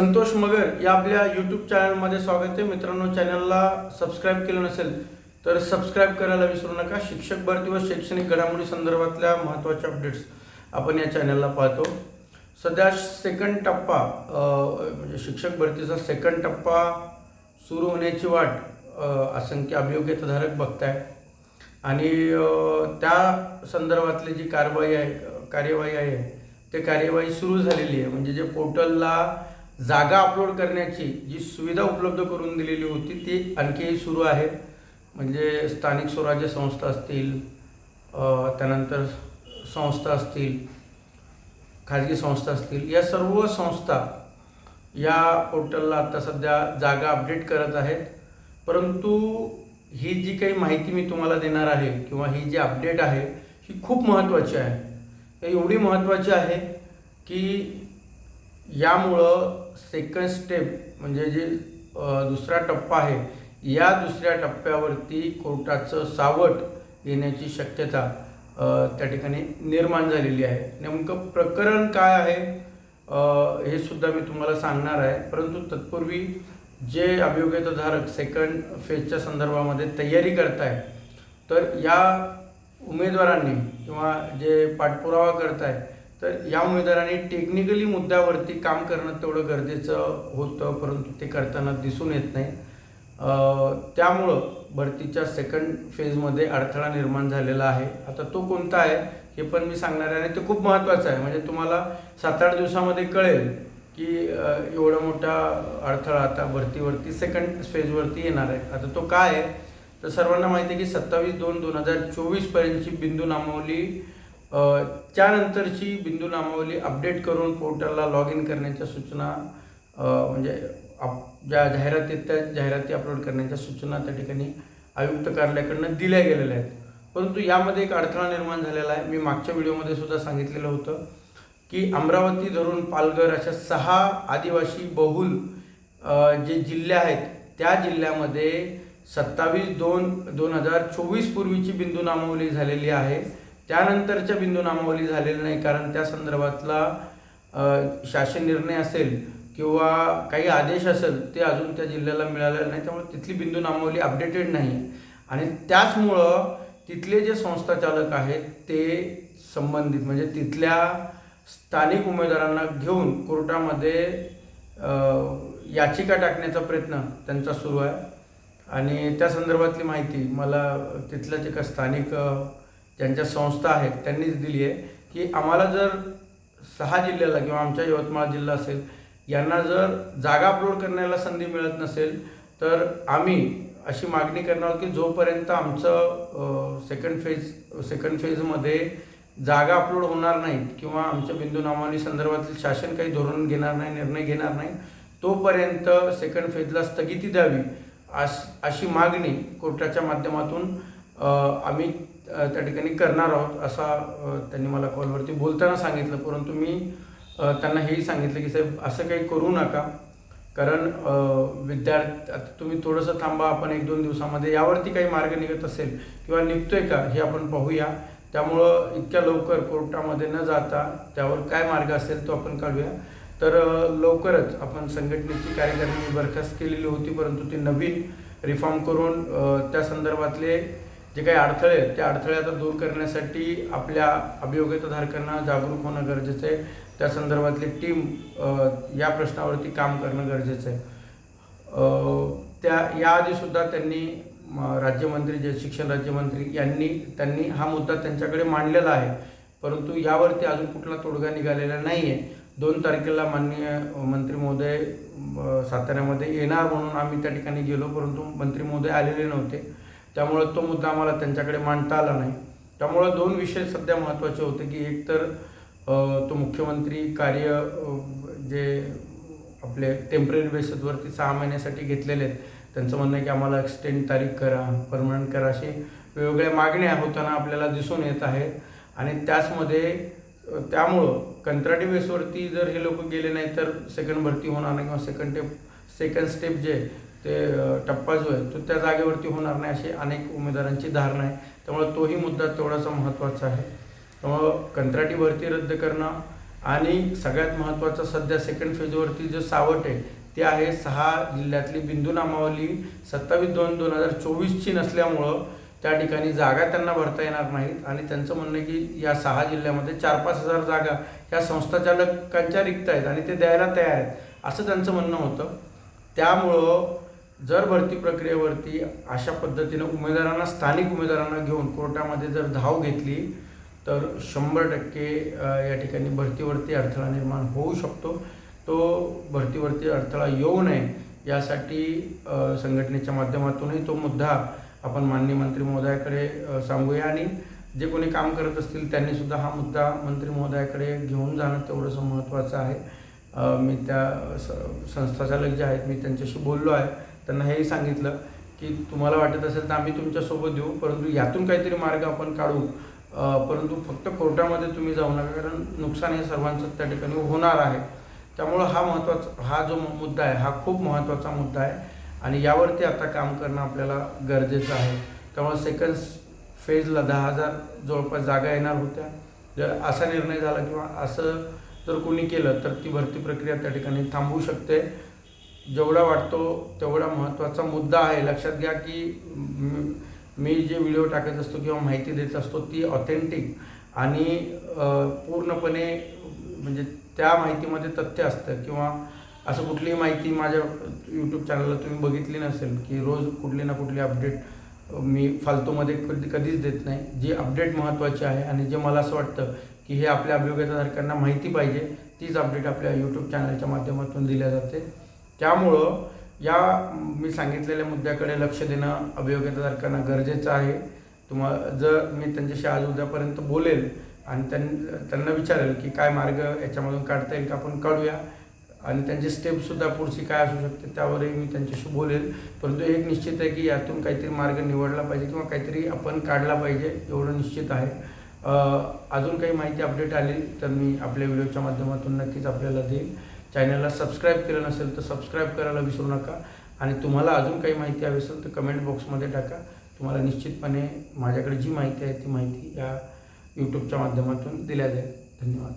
संतोष मगर या आपल्या यूट्यूब चॅनलमध्ये स्वागत आहे. मित्रांनो चॅनलला सबस्क्राईब केलं नसेल तर सबस्क्राईब करायला विसरू नका. शिक्षक भरती व शैक्षणिक घडामोडी संदर्भातल्या महत्त्वाच्या अपडेट्स आपण या चॅनलला पाहतो. सध्या सेकंड टप्पा म्हणजे शिक्षक भरतीचा सेकंड टप्पा सुरू होण्याची वाट असंख्य अभियोग्यताधारक बघताय. आणि त्या संदर्भातली जी कारवाई आहे कार्यवाही आहे ते कार्यवाही सुरू झालेली आहे. म्हणजे जे पोर्टलला जागा अपलोड करण्याची जी सुविधा उपलब्ध करून दिलेली होती ती आणखीही सुरू आहे. म्हणजे स्थानिक स्वराज्य संस्था असतील त्यानंतर संस्था असतील खाजगी संस्था असतील या सर्व संस्था या पोर्टलला आता सध्या जागा अपडेट करत आहेत. परंतु ही जी काही माहिती मी तुम्हाला देणार आहे किंवा ही जी अपडेट आहे ही खूप महत्त्वाची आहे. एवढी महत्त्वाची आहे की यामुळं सेकंड स्टेप म्हणजे जे दुसरा टप्पा आहे या दुसऱ्या टप्प्यावरती कोर्टाचं सावट येण्याची शक्यता त्या ठिकाणी निर्माण झालेली आहे. नेमकं प्रकरण काय आहे हे सुद्धा मी तुम्हाला सांगणार आहे. परंतु तत्पूर्वी जे अभियोग्यताधारक सेकंड फेजच्या संदर्भामध्ये तयारी करत आहे तर या उमेदवारांनी किंवा जे पाठपुरावा करत आहे तर या उमेदवारांनी टेक्निकली मुद्द्यावरती काम करणं तेवढं गरजेचं होतं परंतु ते करताना दिसून येत नाही. त्यामुळं भरतीच्या सेकंड फेजमध्ये अडथळा निर्माण झालेला आहे. आता तो कोणता आहे हे पण मी सांगणार आहे आणि ते खूप महत्त्वाचं आहे. म्हणजे तुम्हाला सात आठ दिवसामध्ये कळेल की एवढा मोठा अडथळा आता भरतीवरती सेकंड फेजवरती येणार आहे. आता तो काय आहे? तर सर्वांना माहिती आहे की सत्तावीस दोन दोन हजार चोवीसपर्यंतची बिंदू नामावली त्यानंतरची बिंदू नामावली अपडेट करून पोर्टलला लॉग इन करण्याच्या सूचना म्हणजे आप ज्या जाहिराती त्या जाहिराती अपलोड करण्याच्या सूचना त्या ठिकाणी आयुक्त कार्यालयाकडनं दिल्या गेलेल्या आहेत. परंतु यामध्ये एक अडथळा निर्माण झालेला आहे. मी मागच्या व्हिडिओमध्ये सुद्धा सांगितलेलं होतं की अमरावती धरून पालघर अशा सहा आदिवासी बहुल जे जिल्हे आहेत त्या जिल्ह्यामध्ये सत्तावीस दोन दोन हजार चोवीस पूर्वीची बिंदू नामावली झालेली आहे. त्यानंतरच्या बिंदू नामावली झालेली नाही कारण त्या संदर्भातला शासन निर्णय असेल किंवा काही आदेश असेल ते अजून त्या जिल्ह्याला मिळालेलं नाही. त्यामुळे तिथली बिंदू नामावली अपडेटेड नाही. आहे आणि त्याचमुळं तिथले जे संस्था चालक आहेत ते संबंधित म्हणजे तिथल्या स्थानिक उमेदवारांना घेऊन कोर्टामध्ये याचिका टाकण्याचा प्रयत्न त्यांचा सुरू आहे. आणि त्या संदर्भातली माहिती मला तिथल्याच एका स्थानिक ज्यांच्या संस्था आहेत त्यांनीच दिली आहे की आम्हाला जर सहा जिल्ह्याला किंवा आमच्या यवतमाळ जिल्हा असेल यांना जर जागा अपलोड करण्याला संधी मिळत नसेल तर आम्ही अशी मागणी करणार आहोत की जोपर्यंत आमचं सेकंड फेज सेकंड फेजमध्ये जागा अपलोड होणार नाहीत किंवा आमच्या बिंदू नामावली संदर्भातील शासन काही धोरण घेणार नाही निर्णय घेणार नाही तोपर्यंत सेकंड फेजला स्थगिती द्यावी अश अशी मागणी कोर्टाच्या माध्यमातून आम्ही त्या ठिकाणी करणार आहोत असा त्यांनी मला कॉलवरती बोलताना सांगितलं. परंतु मी त्यांना हेही सांगितलं की साहेब असं काही करू नका. कारण विद्यार्थी आता तुम्ही थोडंसं थांबा. आपण एक दोन दिवसामध्ये यावरती काही मार्ग निघत असेल किंवा निघतोय का हे आपण पाहूया. त्यामुळं इतक्या लवकर कोर्टामध्ये न जाता त्यावर काय मार्ग असेल तो आपण काढूया. तर लवकरच आपण संघटनेची कार्यकारिणी बरखास्त केलेली होती. परंतु ती नवीन रिफॉर्म करून त्या संदर्भातले जे काही अडथळे आहेत त्या अडथळे आता दूर करण्यासाठी आपल्या अभियोग्यताधारकांना जागरूक होणं गरजेचं आहे. त्या संदर्भातली टीम या प्रश्नावरती काम करणं गरजेचं आहे. त्या याआधीसुद्धा त्यांनी म, राज्यमंत्री जे शिक्षण राज्यमंत्री यांनी त्यांनी हा मुद्दा त्यांच्याकडे मांडलेला आहे. परंतु यावरती अजून कुठला तोडगा निघालेला नाही आहे दोन तारखेला माननीय मंत्री महोदय साताऱ्यामध्ये येणार म्हणून आम्ही त्या ठिकाणी गेलो परंतु मंत्री महोदय आलेले नव्हते. त्यामुळं तो मुद्दा आम्हाला त्यांच्याकडे मांडता आला नाही. त्यामुळं दोन विषय सध्या महत्त्वाचे होते की एक तर तो मुख्यमंत्री कार्य जे आपले टेंपररी बेसिसवरती सहा महिन्यासाठी घेतलेले आहेत त्यांचं म्हणणं आहे की आम्हाला एक्सटेंड तारीख करा परमनंट करा असे वेगवेगळ्या मागण्या होताना आपल्याला दिसून येत आहेत. आणि त्याचमध्ये त्यामुळं कंत्राटी बेसवरती जर हे लोक गेले नाही तर सेकंड भरती होणार नाही किंवा सेकंड टेप सेकंड स्टेप जे ते टप्पा जो आहे तो त्या जागेवरती होणार नाही अशी अनेक उमेदवारांची धारणा आहे. त्यामुळे तोही मुद्दा तेवढासा महत्त्वाचा आहे. त्यामुळं कंत्राटी भरती रद्द करणं आणि सगळ्यात महत्त्वाचं सध्या सेकंड फेजवरती जे सावट आहे ते आहे सहा जिल्ह्यातली बिंदू नामावली सत्तावीस दोन दोन हजार चोवीसची नसल्यामुळं त्या ठिकाणी जागा त्यांना भरता येणार नाहीत. आणि त्यांचं म्हणणं आहे की या सहा जिल्ह्यामध्ये चार पाच हजार जागा ह्या संस्थाचालकांच्या रिक्त आहेत आणि ते द्यायला तयार आहेत. असं त्यांचं म्हणणं होतं. त्यामुळं जर भरती प्रक्रियेवरती अशा पद्धतीनं उमेदवारांना स्थानिक उमेदवारांना घेऊन कोर्टामध्ये जर धाव घेतली तर शंभर टक्के या ठिकाणी भरतीवरती अडथळा निर्माण होऊ शकतो. तो भरतीवरती अडथळा येऊ नये यासाठी संघटनेच्या माध्यमातूनही तो मुद्दा आपण माननीय मंत्री महोदयाकडे सांगूया. आणि जे कोणी काम करत असतील त्यांनी सुद्धा हा मुद्दा मंत्री महोदयाकडे घेऊन जाणं तेवढंसं महत्त्वाचं आहे. मी त्या स- संस्थाचालक जे आहेत मी त्यांच्याशी बोललो आहे. त्यांना हेही सांगितलं की तुम्हाला वाटत असेल तर आम्ही तुमच्यासोबत देऊ परंतु यातून काहीतरी मार्ग आपण काढू. परंतु फक्त कोर्टामध्ये तुम्ही जाऊ नका कारण नुकसान हे सर्वांचं त्या ठिकाणी होणार आहे. त्यामुळं हा महत्त्वाचा हा जो मुद्दा आहे हा खूप महत्त्वाचा मुद्दा आहे. आणि यावरती आता काम करणं आपल्याला गरजेचं आहे. त्यामुळे सेकंड फेजला दहा हजार जवळपास जागा येणार होत्या. जर असा निर्णय झाला किंवा असं जर कोणी केलं तर ती भरती प्रक्रिया त्या ठिकाणी थांबू शकते. जेवढा वाटतो तेवढा महत्त्वाचा मुद्दा आहे. लक्षात घ्या की मी जे व्हिडिओ टाकत असतो किंवा माहिती देत असतो ती ऑथेंटिक आणि पूर्णपणे म्हणजे त्या माहितीमध्ये तथ्य असतं किंवा असं कुठलीही माहिती माझ्या यूट्यूब चॅनलला तुम्ही बघितली नसेल की रोज कुठली ना कुठली अपडेट मी फालतूमध्ये कधी कधीच देत नाही. जी अपडेट महत्त्वाची आहे आणि जे मला असं वाटतं की हे आपल्या अभियोग्यताधारकांना माहिती पाहिजे तीच अपडेट आपल्या यूट्यूब चॅनलच्या माध्यमातून दिल्या जाते. त्यामुळं या मी सांगितलेल्या मुद्द्याकडे लक्ष देणं अभियोग्यताधारकांना गरजेचं आहे. तुम्हा जर मी त्यांच्याशी आज उद्यापर्यंत बोलेल आणि त्यां त्यांना विचारेल की काय मार्ग याच्यामधून काढता येईल का आपण काढूया आणि त्यांची स्टेपसुद्धा पुढची काय असू शकते त्यावरही मी त्यांच्याशी बोलेल. परंतु एक निश्चित आहे की यातून काहीतरी मार्ग निवडला पाहिजे किंवा काहीतरी आपण काढला पाहिजे एवढं निश्चित आहे. अजून काही माहिती अपडेट आली तर मी आपल्या व्हिडिओच्या माध्यमातून नक्कीच आपल्याला देईल. चॅनलला सबस्क्राईब केलं नसेल तर सबस्क्राईब करायला विसरू नका. आणि तुम्हाला अजून काही माहिती हवी असेल तर कमेंट बॉक्समध्ये टाका. तुम्हाला निश्चितपणे माझ्याकडे जी माहिती आहे ती माहिती या यूट्यूबच्या माध्यमातून दिल्या जाईल. धन्यवाद.